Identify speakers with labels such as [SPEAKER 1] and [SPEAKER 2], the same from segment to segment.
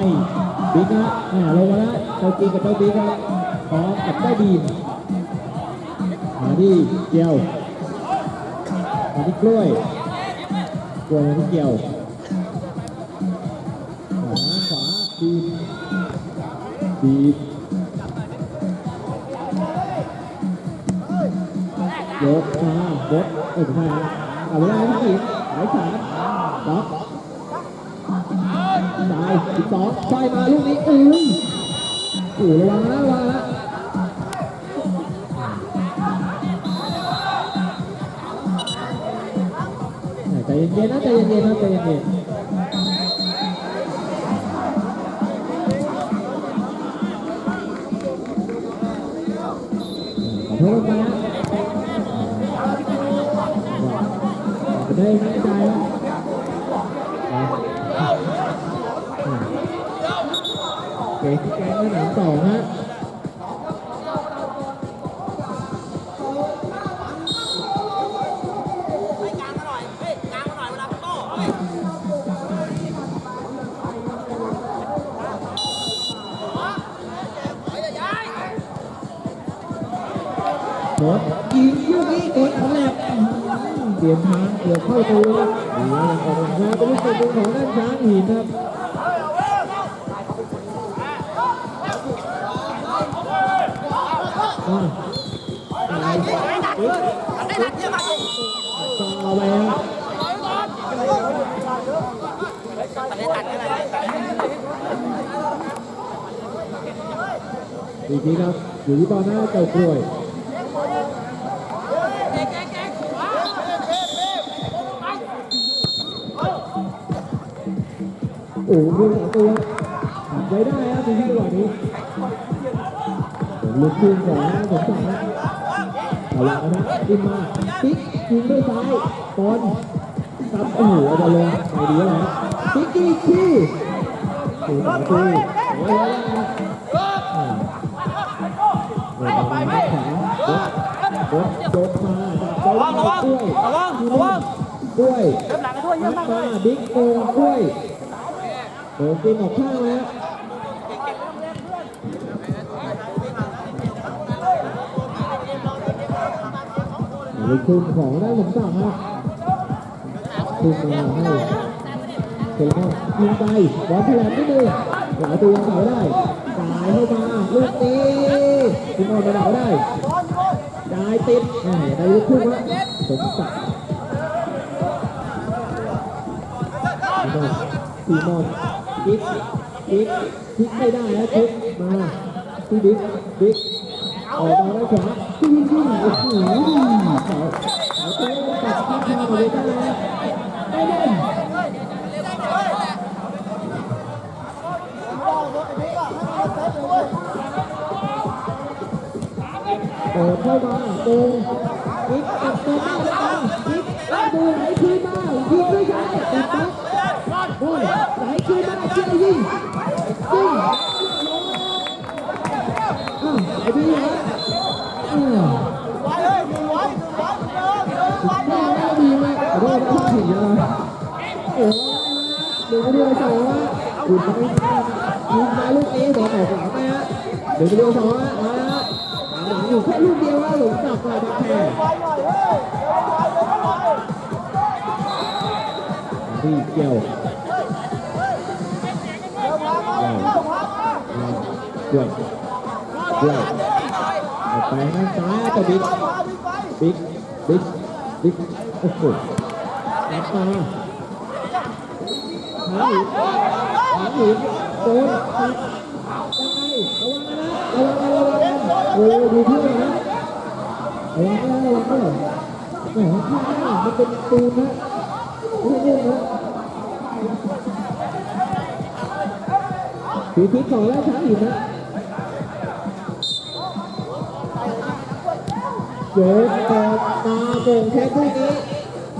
[SPEAKER 1] ให้บิ๊กนะแหมลงมาแล้วเจ้าจีกับเจ้าบิ๊กครับพร้อมกับเจ้าบีมาที่เกี่ยวมาที่กล้วยกล้วยมาที่เกี่ยวขวาขวาบีมบียกมาบดเอ้ยไม่ใช่เอาเวลาให้พี่หายสามล็อก สิบสองไฟมาลูกนี้อุ้ยโอ้ระวังนะระวังนะใจเย็นๆนะใจเย็นๆนะใจเย็นๆขอโทษนะได้ไม่ใจ เก๋ที่แกงไม่หนังสองฮะ
[SPEAKER 2] ให้กลางมาหน่อยเฮ้ยกลางมาหน่อยเวลาโต้
[SPEAKER 1] หมดยิงลูกนี้กดแลบเปลี่ยนทางเกือบเข้าตัวนะยังออกหลังนะเป็นลูกเตะของด้านช้างหินครับ
[SPEAKER 2] เอา
[SPEAKER 1] ไป
[SPEAKER 2] ครับอี
[SPEAKER 1] กทีครับอยู่ที่ตอนหน้าเจ้ากล้วยโอ้โหลูกสองตัวไว้ได้ฮะในที่จังหวะนี้ ลูกขึ้นของน้าสมศักดิ์นะเอาละนะขึ้นมาติ๊กยิงด้วยซ้ายบอลซับโอ้โหเอาบอลลงไปดีแล้วนะติ๊กอีกทีโอ้โหสองตัวโอ้ยอ่าโอ้ยไปไม่แข็งรถรถโดดมาระวังระวังระวังระวังกล้วย
[SPEAKER 2] เริ่มหลังกันทั่วเยอะมากเล
[SPEAKER 1] มายบิ๊กโกงกล้วยโดนกินออกข้างแล้ว ลูกทุ่มของได้ผมสั่งฮะทุ่มมาให้เสร็จแล้วยิงไปบอลที่แหลมนิดนึงหลาตัวเสาได้จ่ายเข้ามาลูกนี้คุณบอลมาเดาได้จ่ายติดแหมได้ลูกทุ่มฮะสมศักดิ์ซีมอนบิ๊กบิ๊กพลิกไม่ได้แล้วพลิกมาที่บิ๊กบิ๊กออกมาแล้ขวา โอ้โหเขาเขาตัวตัดที่ข้าเลยได้แล้วไม่เล่นเปิดเข้ามาตรงบิ๊กตัดตัวหน้าเลยมาบิ๊กดูไหลคืนมายิงไม่ได้ตัดบล็อกโอ้ยไหลคืนมาเชียยิงยิงอ้าวไอ้ดี คุณจะไม่พลาดยิงมาลูกนี้บอลออกหลังไหมฮะหนึ่งประตูสองฮะมาฮะหลังอยู่แค่ลูกเดียวฮะหลงจับมาทักแพ้ที่เกี่ยวด้วยด้วยออกไปข้างซ้ายแต่บิ๊กบิ๊กบิ๊กบิ๊กโอ้โหรับมา หาหนีหาหนีโดนตัดยังไงระวังนะระวังระวังระวังโอ้ดูเพื่อนนะระวังนะระวังนะแหมข้างหน้ามันเป็นปูนนะไม่ใช่นะผีพิษของแล้วช้างหินนะโยกออกมาโป่งแค่คู่นี้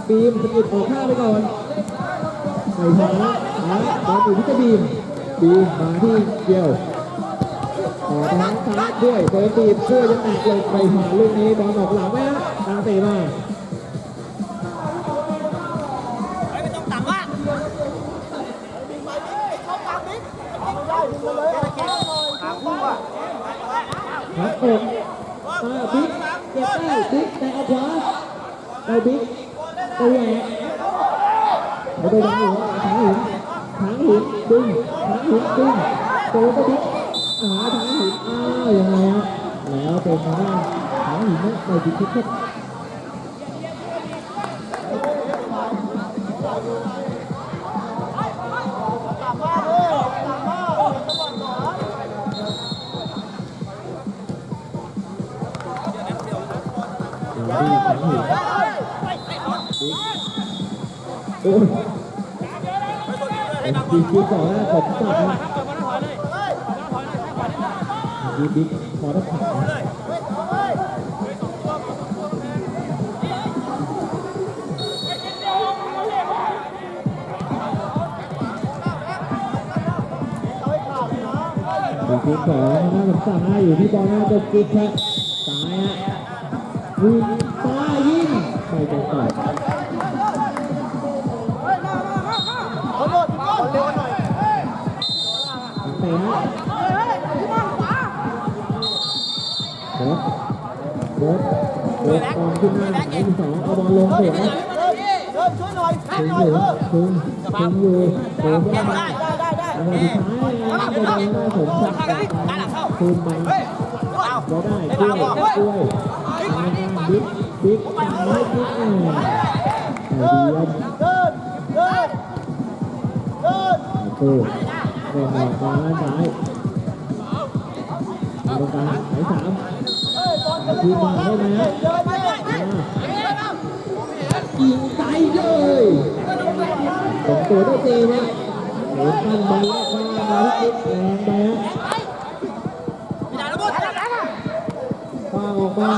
[SPEAKER 1] บีมสกิดออกข้าไปก่อนใส่ขา ขาบอลอยู่ที่เจะบีมบีมมาที่เดียวต่อทางซ้ายด้วยเบอร์บีมช่วยยังแตกเลยไปหาลูกนี้บอลออกหลังไหมฮะทางเตะมา เป็นทางด้านหางหินนะไม่ติดทิศครับดีข็งหินโอ้ยเป็นดีคิวก่อนนะผมจับนะดีบิ๊กพอได้ผักน ดีคิวก่อนนะผมสั่งให้อยู่ที่บอลหน้าจะกิ๊กแค่ซ้ายฮะยิงซ้ายยิงไม่ตรงต่อ
[SPEAKER 2] ขอโทษขอเร็วหน่อย
[SPEAKER 1] เตะฮะโบ๊ทโบ๊ทโบ๊ทบอลขึ้นหน้าหนที่สองเอาบอลลงเตะนะ
[SPEAKER 2] เดินเดินช่วยหน่อยแพ้
[SPEAKER 1] ถึง
[SPEAKER 2] หน่
[SPEAKER 1] อ
[SPEAKER 2] อย
[SPEAKER 1] ยู่
[SPEAKER 2] เออ
[SPEAKER 1] ถึงถึงอยู่โบ๊ทก็มา
[SPEAKER 2] ได้ได้ได้
[SPEAKER 1] จังหวะสุดท้ายนะจะโดนหน้าผมจับคืนไป
[SPEAKER 2] เอา
[SPEAKER 1] ก็ได้กล้วยกล้วยทางด้านบิ๊กบิ๊กทำให้บิ๊กแหม่แต่ดีครับ
[SPEAKER 2] เดินเดินเดิน
[SPEAKER 1] ตู้เร่งหอกมาด้านซ้ายตรงกลางสายสาม
[SPEAKER 2] เฮ้ยบอล
[SPEAKER 1] ทีมมาได้ไหมฮะ
[SPEAKER 2] เดินไปเลย
[SPEAKER 1] ยิงใจเลยสองตัวได้เจนะเห็นตั้งบอล แล้วว่ามาที่แรงไปฮะ
[SPEAKER 2] พี่ดาแล้วบุญ
[SPEAKER 1] ฟางออกมา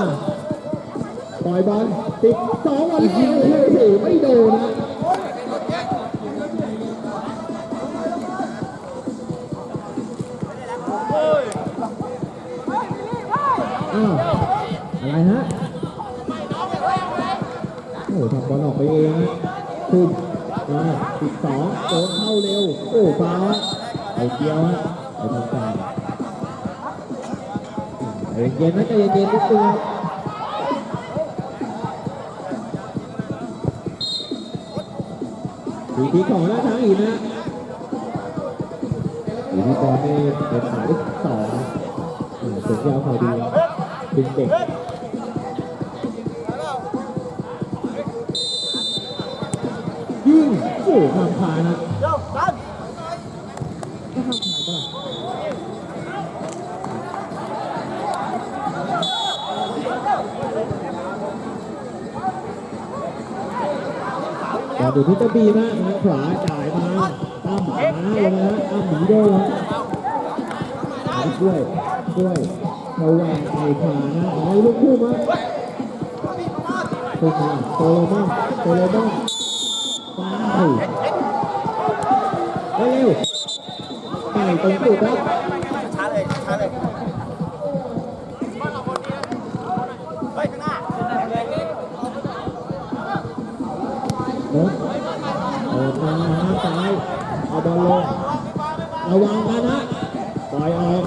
[SPEAKER 1] ปล่อยบอลติดสองวันแล้วโอ้โหไม่โดนนะอ้าวอะไรฮะโอ้โหทำบอลออกไปเองฮะคุมมาติดสองโดนเข้าเร็ว โอ้ฟา เอเกียวฮะเอาทางกลางใจเย็นๆนะใจเย็นๆนิดนึงครับดีทีของหน้าทางอีกนะดีทีบอลนี่เป็นหมายเลขสองอืมสูงยาวพอดีดึงเด็กยิงโอ้ทำผ่านะ ต่อดูที่ตบีนะทางขวาจ่ายมาตั้มหาเลงนะตั้มหนีโดนนะช่วยช่วยเขาแหวกไอ้ผ่านะไอ้ลูกคู่มาตัวมาโตโลมอนโตโลมอนไปเร็ว ไปตรงจุดครับ
[SPEAKER 2] ช้าเลยช้าเลยเฮ้ยข้างหน้า
[SPEAKER 1] โน้ตเปิดมาหาซ้ายเอาบอลลงระวังกันนะปล่อยออก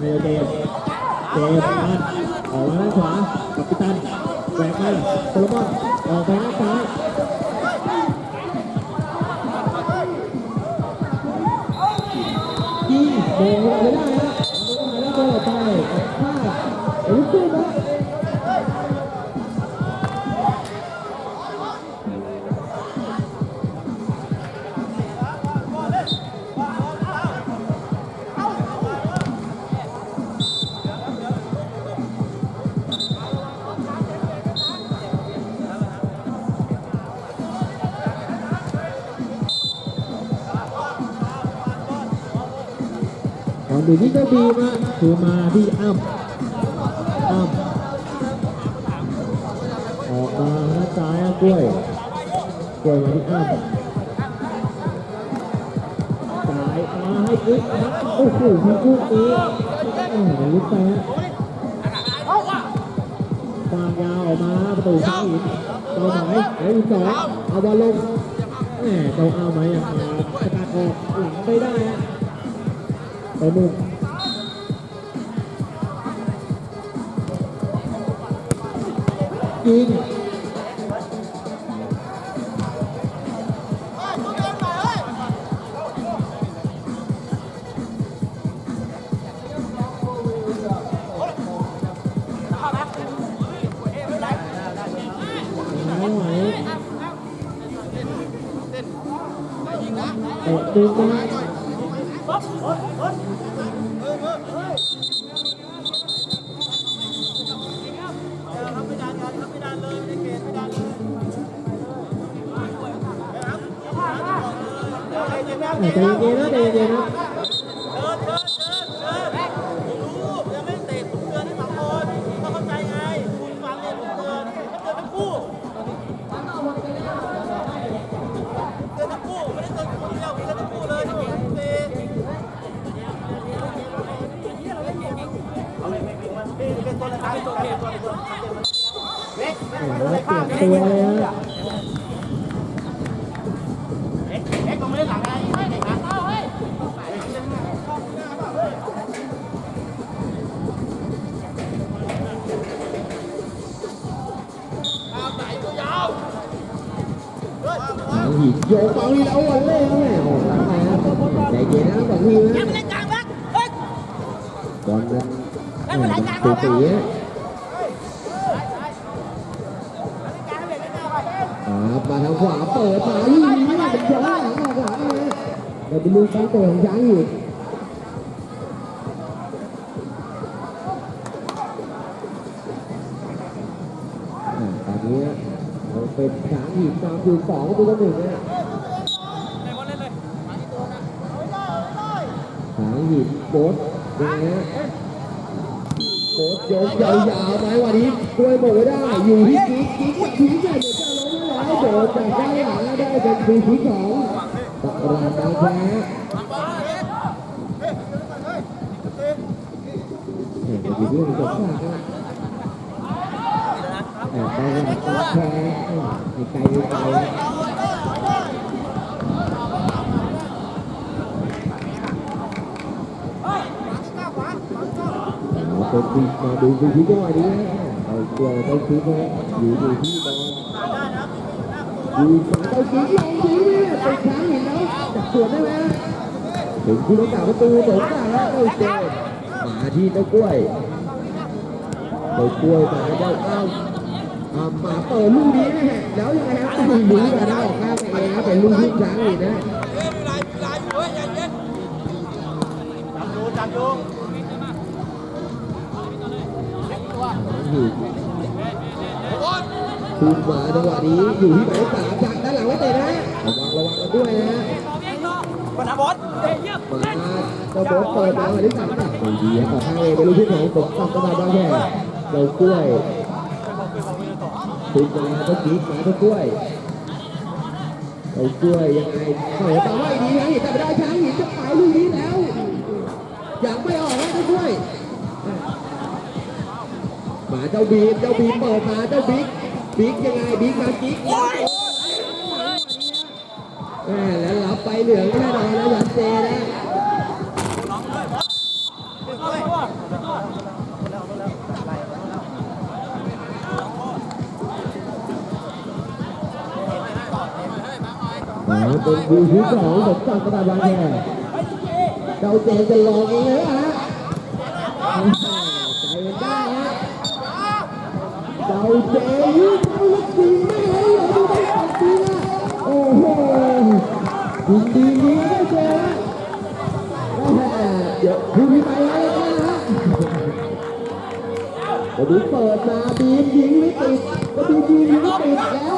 [SPEAKER 1] เร็วเจมเจมมาออกมาด้านขวากับปิตันแหวกมาโซโลมอนออกไป แอนดูที่เจ้าบีมาคือมาที่อ้ำอ้ำออกมาหน้าซ้ายกล้วยกล้วยมาที่อ้ำสายมาให้กิ๊กนะโอ้โหมีลูกนี้โอ้โหลุกไปฮะฟางยาวออกมาประตูซ้ายหินเจ้าหมเอ้ยสองเอาบอลลงแหมเจ้าเอาไหมยังมาสกัดออกหลังไม่ได้ฮะ
[SPEAKER 2] ไปห ใจเย็นๆนะใจเย็นๆนะโอ้โหเปลี่ยนตัวเลยฮะห โยกเบาอีกแล้ววันเล่ครับแม่โอ้โหตายครับใจเย็นนะสองทีมนะบอลนั้นสูสีฮะอ่ามาทางขวาเปิดมาลูกนี้เป็นย้อนหลังออกหลังเลยเราเป็นลูกช้างตัวของช้างอยู่ตอนนี้เราเป็นช้างหินตามคือสองตัวหนึ่งนะ หางหินโคตรนะฮะโคตรยกยาวๆไหมวันนี้ด้วยบอกว่าได้อยู่ที่กิ๊กกิ๊กกับผีใหญ่เดี๋ยวจะล้มแล้วโดนจากด้านหลังแล้วได้เป็นฟรีคิกของตะรานบางแคเห็นอยู่ที่มันจบมากนะแต่ตะรานบางแคในไกลในไกล เป็นฟรีมาดูฟรีกจังหวะนี้นะเอาตัวไปคิกนะอยู่อยู่ที่บอลอยู่ขวาเอากิ๊กลงยิงเนี่ยติดช้างหินแล้วจับสวนได้ไหมถึงผู้รักษาประตูสงการแล้วโอ้เจมาที่เจ้ากล้วยเจ้ากล้วยมาเจ้าเอ้าอ่ามาเปิดลูกนี้นะฮะแล้วยังไงฮะต้องหนีกันนะออกข้างไปเองนะเป็นลูกที่ช้างหินนะ
[SPEAKER 1] จับอยู่
[SPEAKER 2] หินคุณมาจังหวะนี้อยู่ที่หมายเลขสามจากด้านหลังไว้เตะนะระวังระวังกันด้วยนะ
[SPEAKER 1] ปัญหาบอส
[SPEAKER 2] มาเจ้าบ๊ทเปิดมาหมายเลขสามตัดไปดีออกข้างเอเป็นลูกที่ของสมศัดกระดาษบางแค่เจ้ากล้วยคุณมาเจ้ากิ๊กมาเจ้ากล้วยเจ้ากล้วยยังไงเปิดต่อให้ดีนะแต่ไม่ได้ช้างหินจะไปลูกนี้แล้วอยากไม่ออกแล้วเจ้ากล้วย มาเจ้าบีมเจ้าบีมเปิดมาเจ้าบิ๊กบิ๊กยังไงบิ๊กมากิ๊กแม่แล้วรับไปเหลืองแน่นอนนะยันเจนะเป็นบูที่สองของฝั่งกระดาษบางแคเจ้าเจนจะลองเองเลยฮะใจมันได้ฮะ เจ้าเจนยืดเจ้าลูกดีไม่ให้เราดูได้ตัดดีนะโอ้โหยินดีดีนะเจ้าเจนนะเดี๋ยวคุณไปแล้วนะฮะวันนี้เปิดมาบีมยิงไม่ติดก็บีมยิงไม่ติดแล้ว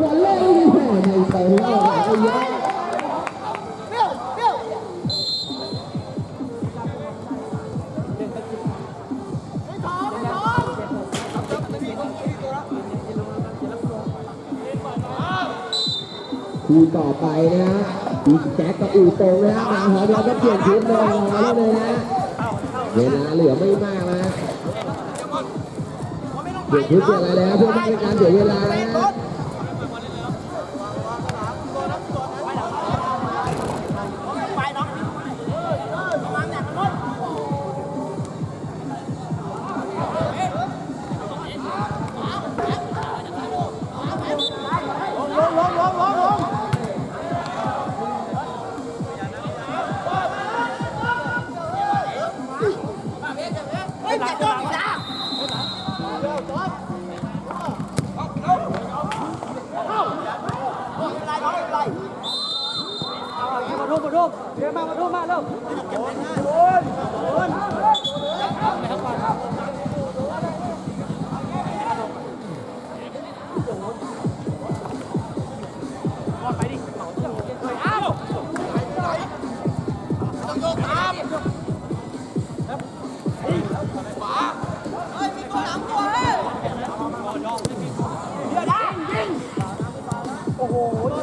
[SPEAKER 2] วันแรกไม่แพ้ในเตะแล้วไอ้ยะ คู่ต่อไปนะฮะอีแจ็คกับอูตงนะฮะมาหอมเราก็เปลี่ยนชุดเลยรอเลยนะเวลาเหลือไม่มากนะเปลี่ยนชุดเปลี่ยนอะไรแล้วเพื่อไม่ให้การเสียเวลานะ
[SPEAKER 1] มาร่วมเดี๋ยวมามาดูมาเร็วโอ้โห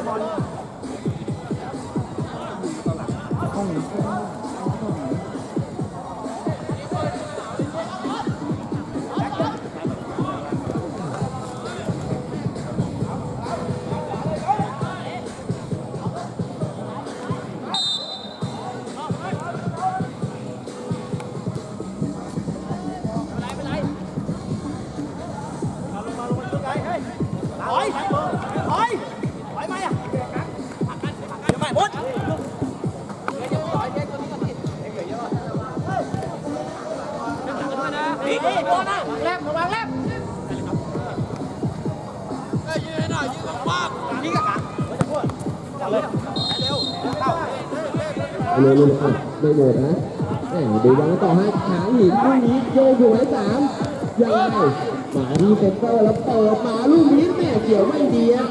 [SPEAKER 1] บอล Non. เร็ว
[SPEAKER 2] ๆอะไม่หมดนะแหมดูยังต่อให้ขางหินลูกนี้โยกอยู่ไว้สามยังไงมาที่เซนเตอร์แล้วเปิดมาลูกนี้แม่เกี่ยวไม่ดีอะ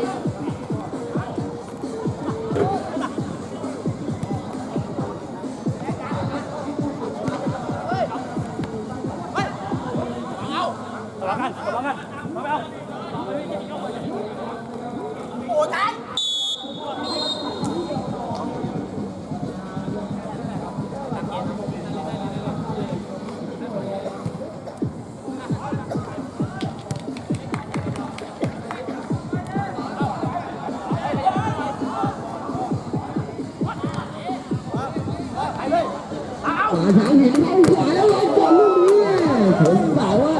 [SPEAKER 2] หางหินเข้าขวาแล้วลงก่อนลูกนี้แม่ถึงเสาอะ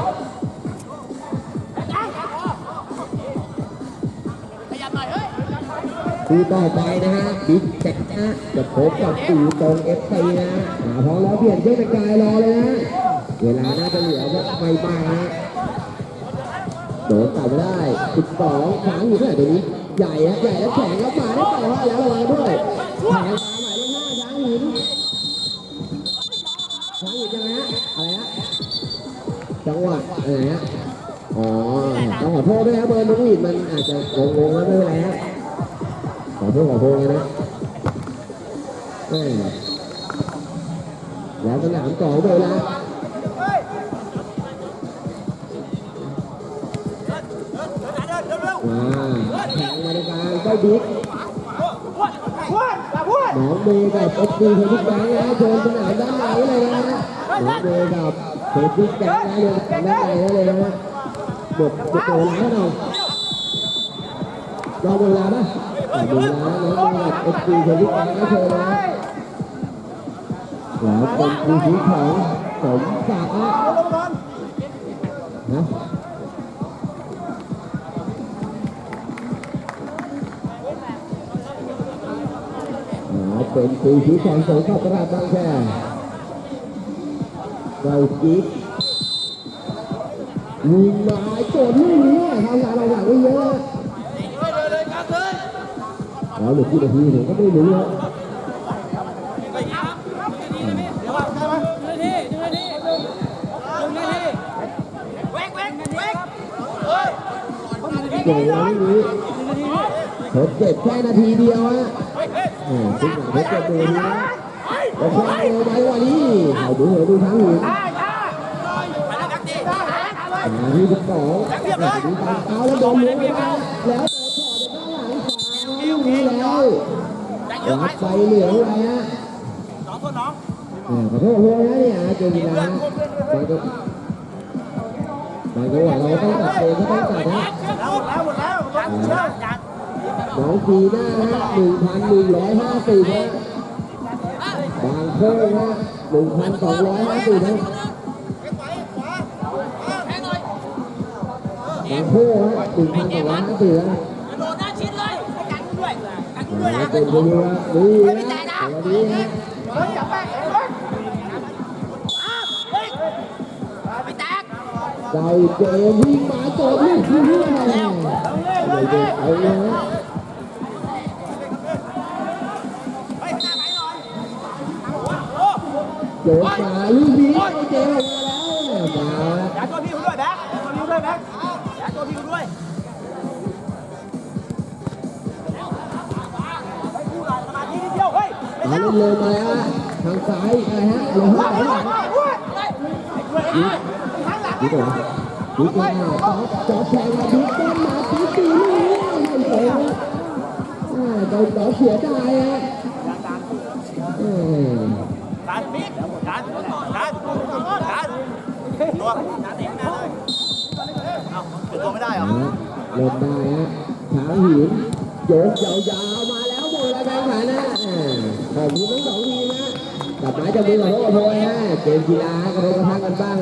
[SPEAKER 1] ขยับหน่อยเฮ้ย
[SPEAKER 2] คู่ต่อไปนะฮะบิ๊กแจ็คนะจะพบกับอูตรงเอฟซีนะหาพร้อมแล้วเปลี่ยนเครื่องแต่งกายรอเลยนะเวลาน่าจะเหลือไม่มากนะโดนตัดไม่ได้ 12ขวางอยู่เท่าไหร่ตัวนี้ ใหญ่นะใหญ่แล้วแข็งแล้วมาได้ต่อให้แล้วระวังด้วยแข็ง จังหวะอะไรฮะอ๋อต้องขอโทษด้วยนะเบอร์นุ้งหินมันอาจจะงงๆแล้วไม่เป็นไรฮะขอโทษขอโทษเลยนะแล้วสนามสองเวลา
[SPEAKER 1] เฮ้ยเดินเดินเร็ว
[SPEAKER 2] มาแข่งมาในกลางเจ้าบิ๊กน้องเมย์กับเอฟซีเทนนิสแบงค์นะโดนสนามด้านในเลยนะน้องเมย์กับ เทนนิสแบงค์นะโดนสนามด้เลยนะหมดหมดเวลาแล้วเรารอเวลาปะรอเวลาน้องเมย์กับเอฟซีเทนนิสแบงค์นะเชิญนะแล้วเป็นคู่ชีของสมศักดิ์นะนะเป็นปีที่สองของข้าวตลาดบางแค เรากิ๊กยิงมาโจทย์ลูกนี้ทำงานเราหลังไม่เยอะ
[SPEAKER 1] เลยเลยเลยกันเลย
[SPEAKER 2] แล้วเหลือกี่นาทีผมก็ไม่รู้แล้ว
[SPEAKER 1] เดี๋ยวว่าใช่ไหมหนึ่งนาทีหนึ่งนาทีหนึ่งนาทีเว้งเว้งเว้งเฮ้ย
[SPEAKER 2] เก่งนะลูกนี้ทดเจ็บแค่นาทีเดียวอะ
[SPEAKER 1] เฮ้ยเฮ้ย
[SPEAKER 2] โอ้โหทุกอย่างทดเจ็บเลยนะโอ้โหไปวันนี้เดูเหรอดู ทั้งหิน
[SPEAKER 1] ได้ได้ไปนักดีได้เลย
[SPEAKER 2] มาที่สิบสองดูตามเท้าแล้วโดนล้วงไปแล้วเปิดถอดจากด้านหลังขวาลูกนี้แล้วรับไปเหลืองเลยฮะ
[SPEAKER 1] น้องคนน้อง
[SPEAKER 2] เออขอโทษด้วยนะเนี่ยเจอกีฬาบางก็บางจังหวะเราต้องตัดเองก็ต้องตัดนะ
[SPEAKER 1] แล้วหมดแล้วหมดแล้วเชื่อจัด
[SPEAKER 2] น้องกีหน้าฮะหนึ่งพันหนึ่งร้อยห้าสิบฮะ บางโค้งฮะหนึ่งพันสองร้อยห้าสิบฮะบางโค้งฮะหนึ่งพันสองร้อยห้าสิบฮะ
[SPEAKER 1] โดนหน้าชิดเลยกันด้วยกันด้วยนะ
[SPEAKER 2] เป็นตัวนี้ฮะนี่ฮะตัวนี้ฮะ
[SPEAKER 1] เฮ้ยอย่าแปะเฮ้ยเฮ้ยไปแตก
[SPEAKER 2] เจ้าเจมวิ่งมาโจมลูกที่เรื่องอะไรเลยเด็กเอาเลยฮะ
[SPEAKER 1] เฮ้ยหน้าไหนหน่อย
[SPEAKER 2] โยนมาลูกนี้เจอมาแล้วมา
[SPEAKER 3] อย่าตัวพี่ด้วยแบ๊กตัวพี่ด้วยแบ๊กอย่าตัวพี่เขาด้วยไปคู่หน่อยสมาธินิดเดียวเฮ้ย
[SPEAKER 2] เอาเล่นเลยมาแล้วฮะทางซ้ายอะไรฮะลงข้างหลังดูก่อนดูก่อนจ๊อบจ๊อบแทงมาดูต้นมาตีตีลูกนี้ไม่เตะฮะอ่าโดนจ๊อบเสียดายฮะเออ
[SPEAKER 3] ดันมิดดันดันดัน ตัวดันเตะข้างหน้าเลยเอ้าเป็นตัวไม่ได้เหรอ
[SPEAKER 2] เล่นได้ฮะขางหินโยกยาวๆมาแล้วหมดแล้วแบงค์ฐานะอ่าขอบคุณทั้งสองทีมนะกลับมาจะมือของพวกเราโพยฮะเกมกีฬากระโดดกระทั่งกันบ้าง